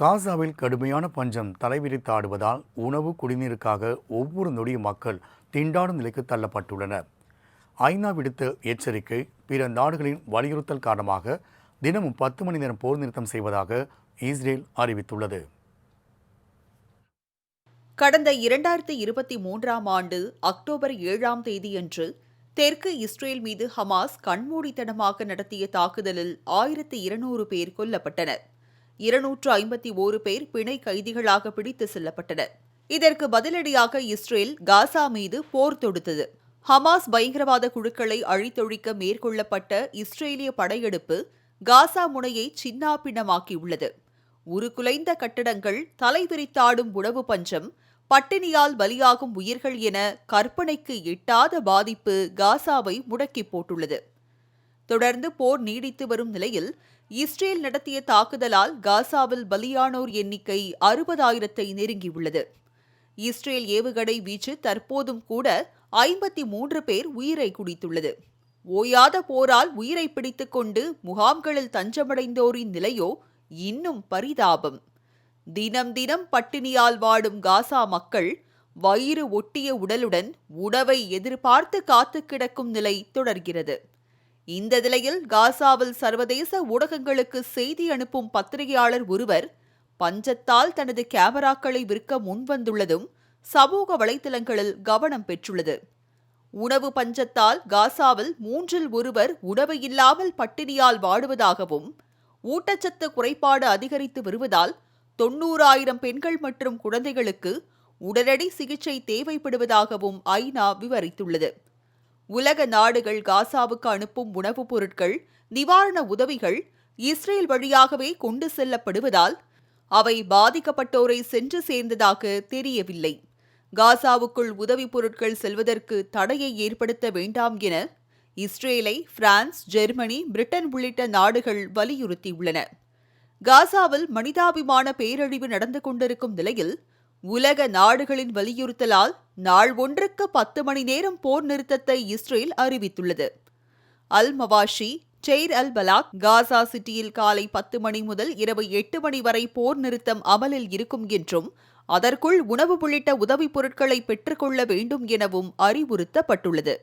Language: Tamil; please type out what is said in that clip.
காசாவில் கடுமையான பஞ்சம் தலைவிரித்தாடுவதால் உணவு குடிநீருக்காக ஒவ்வொரு நொடியும் மக்கள் திண்டாடும் நிலைக்கு தள்ளப்பட்டுள்ளனர். ஐநா விடுத்த எச்சரிக்கை பிற நாடுகளின் வலியுறுத்தல் காரணமாக தினமும் பத்து மணி நேரம் போர் நிறுத்தம் செய்வதாக இஸ்ரேல் அறிவித்துள்ளது. கடந்த இரண்டாயிரத்தி இருபத்தி மூன்றாம் ஆண்டு அக்டோபர் ஏழாம் தேதியன்று தெற்கு இஸ்ரேல் மீது ஹமாஸ் கண்மூடித்தனமாக நடத்திய தாக்குதலில் ஆயிரத்தி இருநூறு பேர் கொல்லப்பட்டனர். இருநூற்று ஐம்பத்தி ஓரு பேர் பிணை கைதிகளாக பிடித்து செல்லப்பட்டனர். இதற்கு பதிலடியாக இஸ்ரேல் காசா மீது போர் தொடுத்தது. ஹமாஸ் பயங்கரவாத குழுக்களை அழித்தொழிக்க மேற்கொள்ளப்பட்ட இஸ்ரேலிய படையெடுப்பு காசா முனையை சின்னாபின்னமாக்கியுள்ளது. உருகுலைந்த கட்டடங்கள் தலைவிரித்தாடும் உணவு பஞ்சம் பட்டினியால் பலியாகும் உயிர்கள் என கற்பனைக்கு எட்டாத பாதிப்பு காசாவை முடக்கி போட்டுள்ளது. தொடர்ந்து போர் நீடித்து வரும் நிலையில் இஸ்ரேல் நடத்திய தாக்குதலால் காசாவில் பலியானோர் எண்ணிக்கை அறுபதாயிரத்தை நெருங்கியுள்ளது. இஸ்ரேல் ஏவுகணை வீச்சு தற்போதும் கூட ஐம்பத்தி மூன்று பேர் உயிரை குடித்துள்ளது. ஓயாத போரால் உயிரை பிடித்துக் கொண்டு முகாம்களில் தஞ்சமடைந்தோரின் நிலையோ இன்னும் பரிதாபம். தினம் தினம் பட்டினியால் வாடும் காசா மக்கள் வயிறு ஒட்டிய உடலுடன் உணவை எதிர்பார்த்து காத்து கிடக்கும் நிலை தொடர்கிறது. இந்த நிலையில் காசாவில் சர்வதேச ஊடகங்களுக்கு செய்தி அனுப்பும் பத்திரிகையாளர் ஒருவர் பஞ்சத்தால் தனது கேமராக்களை விற்க முன்வந்துள்ளதும் சமூக வலைதளங்களில் கவனம் பெற்றுள்ளது. உணவு பஞ்சத்தால் காசாவில் மூன்றில் ஒருவர் உணவு இல்லாமல் பட்டினியால் வாடுவதாகவும் ஊட்டச்சத்து குறைபாடு அதிகரித்து வருவதால் தொன்னூறாயிரம் பெண்கள் மற்றும் குழந்தைகளுக்கு உடனடி சிகிச்சை தேவைப்படுவதாகவும் ஐநா விவரித்துள்ளது. உலக நாடுகள் காசாவுக்கு அனுப்பும் உணவுப் பொருட்கள் நிவாரண உதவிகள் இஸ்ரேல் வழியாகவே கொண்டு செல்லப்படுவதால் அவை பாதிக்கப்பட்டோரை சென்று சேர்ந்ததாக தெரியவில்லை. காசாவுக்குள் உதவிப் பொருட்கள் செல்வதற்கு தடையை ஏற்படுத்த வேண்டாம் என இஸ்ரேலை பிரான்ஸ் ஜெர்மனி பிரிட்டன் உள்ளிட்ட நாடுகள் வலியுறுத்தியுள்ளன. காசாவில் மனிதாபிமான பேரழிவு நடந்து கொண்டிருக்கும் நிலையில் உலக நாடுகளின் வலியுறுத்தலால் நாள் ஒன்றுக்கு பத்து மணி நேரம் போர் நிறுத்தத்தை இஸ்ரேல் அறிவித்துள்ளது. அல் மவாஷி செயர் அல் பலாக் காசா சிட்டியில் காலை பத்து மணி முதல் இரவு எட்டு மணி வரை போர் நிறுத்தம் அமலில் இருக்கும் என்றும் அதற்குள் உணவு உள்ளிட்ட உதவிப் பொருட்களை பெற்றுக்கொள்ள வேண்டும் எனவும் அறிவுறுத்தப்பட்டுள்ளது.